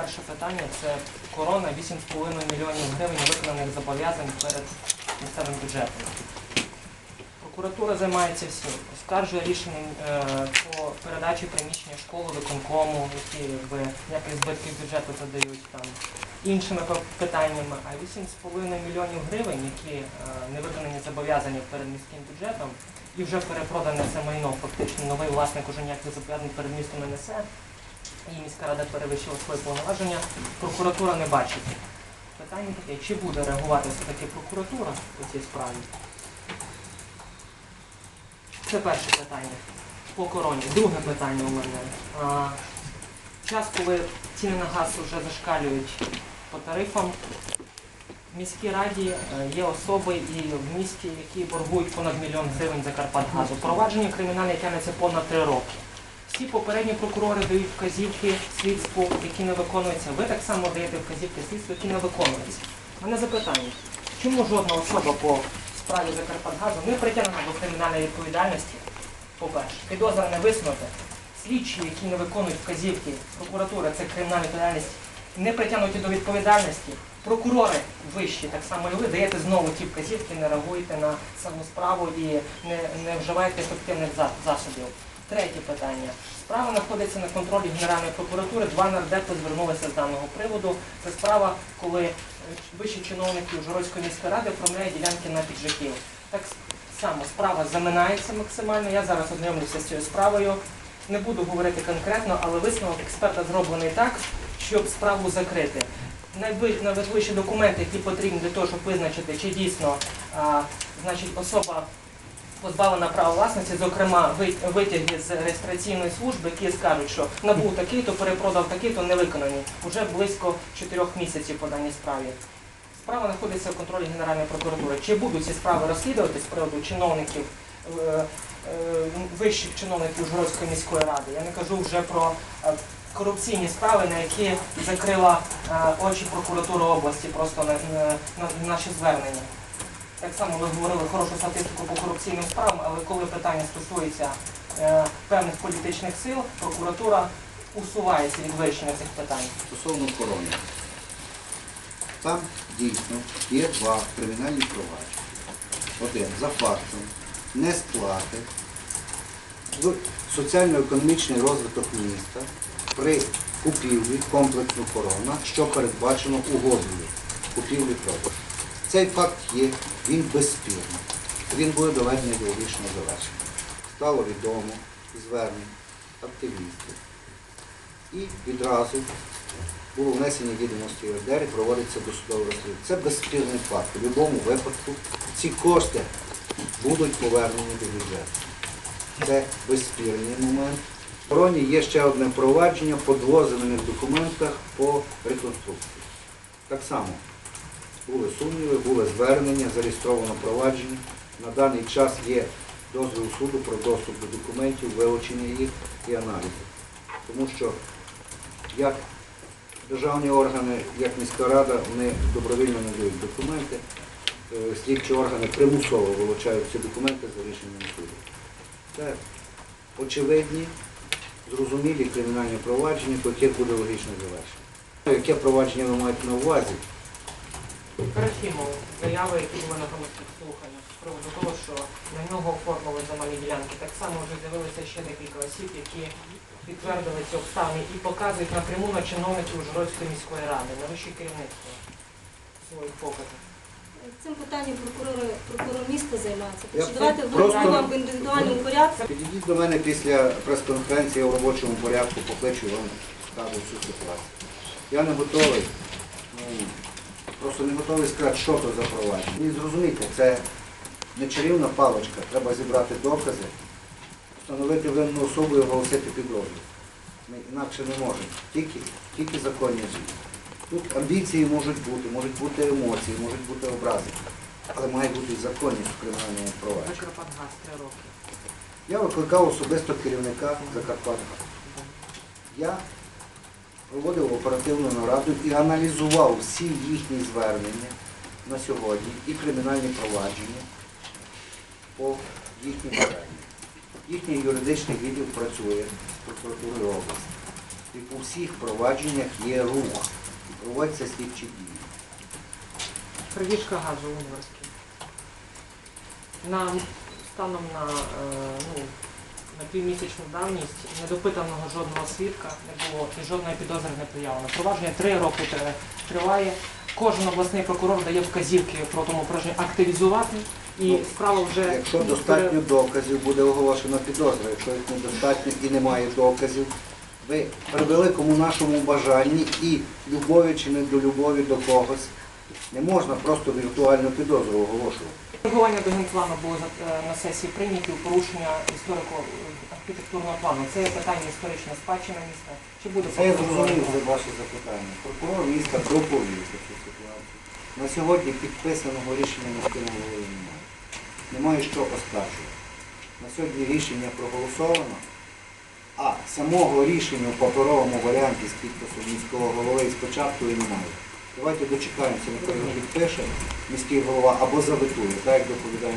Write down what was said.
перше питання це корона 8,5 мільйонів гривень виконаних зобов'язань перед місцевим бюджетом. Прокуратура займається всім. Оскаржує рішення е, по передачі приміщення школи виконкому, які ніякі збитки бюджету задають там іншими питаннями. А 8,5 мільйонів гривень, які е, не виконані зобов'язання перед міським бюджетом, і вже перепродане це майно, фактично новий власник уже ніяких зобов'язань перед містом не несе. І міська рада перевищила свої повноваження, прокуратура не бачить. Питання таке, чи буде реагувати все-таки прокуратура у цій справі? Це перше питання по короні. Друге питання у мене. А, час, коли ціни на газ вже зашкалюють по тарифам, в міській раді е, є особи і в місті, які боргують понад мільйон гривень за Карпатгазу. Провадження кримінальне тягнеться понад три роки. Всі попередні прокурори дають вказівки слідству, які не виконуються. Ви так само даєте вказівки слідству, які не виконуються. У мене запитання, чому жодна особа по справі за Карпатгазу не притягнена до кримінальної відповідальності? По-перше, підозра не висунута. Слідчі, які не виконують вказівки прокуратури, це кримінальна відповідальність, не притягнуті до відповідальності. Прокурори вищі, так само і ви, даєте знову ті вказівки, не реагуєте на саму справу і не, не вживаєте ефективних засобів. Третє питання. Справа знаходиться на контролі Генеральної прокуратури. Два нардепи звернулися з даного приводу. Це справа, коли е, вищі чиновники Ужгородської міської ради оформляють ділянки на піджаків. Так само справа заминається максимально. Я зараз ознайомлюся з цією справою. Не буду говорити конкретно, але висновок експерта зроблений так, щоб справу закрити. Найви- Найважливіші документи, які потрібні для того, щоб визначити, чи дійсно а, значить, особа позбавлена права власності, зокрема витяги з реєстраційної служби, які скажуть, що набув такий-то, перепродав такий-то, не виконані. Уже близько чотирьох місяців по даній справі. Справа знаходиться в контролі Генеральної прокуратури. Чи будуть ці справи розслідувати з приводу чиновників, е, е, вищих чиновників Ужгородської міської ради? Я не кажу вже про е, корупційні справи, на які закрила очі прокуратури області просто на наші звернення. Так само ви говорили хорошу статистику по корупційним справам, але коли питання стосується е, певних політичних сил, прокуратура усувається від вирішення цих питань. Стосовно корони. Там дійсно є два кримінальні провадження. Один за фактом несплати в соціально-економічний розвиток міста при купівлі комплексу корона, що передбачено угодою купівлі продажу. Цей факт є, він безспірний. Він буде доведений до логічного завершення. Стало відомо звернень активістів. І відразу було внесення відомості в РДР і проводиться досудове розслідування. Це безспірний факт. У будь-якому випадку ці кошти будуть повернені до бюджету. Це безспірний момент. В Короні є ще одне провадження по двоземельних документах по реконструкції. Так само були сумніви, були звернення, зареєстровано провадження. На даний час є дозвіл суду про доступ до документів, вилучення їх і аналізу. Тому що як державні органи, як міська рада, вони добровільно надають документи. Е, Слідчі органи примусово вилучають ці документи за рішенням суду. Це очевидні, зрозумілі кримінальні провадження, по яких буде логічне завершення. Яке провадження ви маєте на увазі? Трофімов, заяви, які були на громадських слуханнях з приводу того, що на нього оформили земельні ділянки. Так само вже з'явилося ще декілька осіб, які підтвердили ці обставини і показують напряму на чиновників Ужгородської міської ради, на вище керівництво своїх показів. Цим питанням прокурор, прокурор міста займається. Я Так давайте просто- в індивідуальному порядку. Підійдіть до мене після прес-конференції в робочому порядку, покличу вам скажу всю ситуацію. Я не готовий, ну, просто не готовий сказати, що то за провадження. І зрозумійте, це не чарівна паличка, треба зібрати докази, встановити винну особу і оголосити підозру. Ми інакше не можемо. Тільки, тільки законні дії. Тут амбіції можуть бути, можуть бути емоції, можуть бути образи, але має бути законність в кримінальному провадженні. Закарпатгаз три роки. Я викликав особисто керівника Закарпаття. Я проводив оперативну нараду і аналізував всі їхні звернення на сьогодні і кримінальні провадження по їхнім питанням. Їхній юридичний відділ працює з прокуратурою області. І по всіх провадженнях є рух. І проводяться слідчі дії. Крадіжка газу в Універській. На, станом на, е, ну, півмісячну давність недопитаного жодного свідка не було і жодної підозри не приявлено. Провадження три роки триває. Кожен обласний прокурор дає вказівки про тому провадження активізувати і Ну, справа вже Якщо достатньо доказів, буде оголошена підозра. Якщо їх недостатньо і немає доказів, ви при великому нашому бажанні і любові чи не до любові до когось, не можна просто віртуальну підозру оголошувати. Реагування до генплану було е, на сесії прийняті у порушення історико-архітектурного плану. Це є питання історична спадщина міста. Чи буде Це я зрозумів за ваше запитання. Прокурор міста доповів за цю ситуацію. На сьогодні підписаного рішення міського голови немає. Немає що оскаржувати. На сьогодні рішення проголосовано, а самого рішення в паперовому варіанті з підписом міського голови спочатку і немає. Давайте дочекаємося, його підпише міський голова або заветує, так як доповідає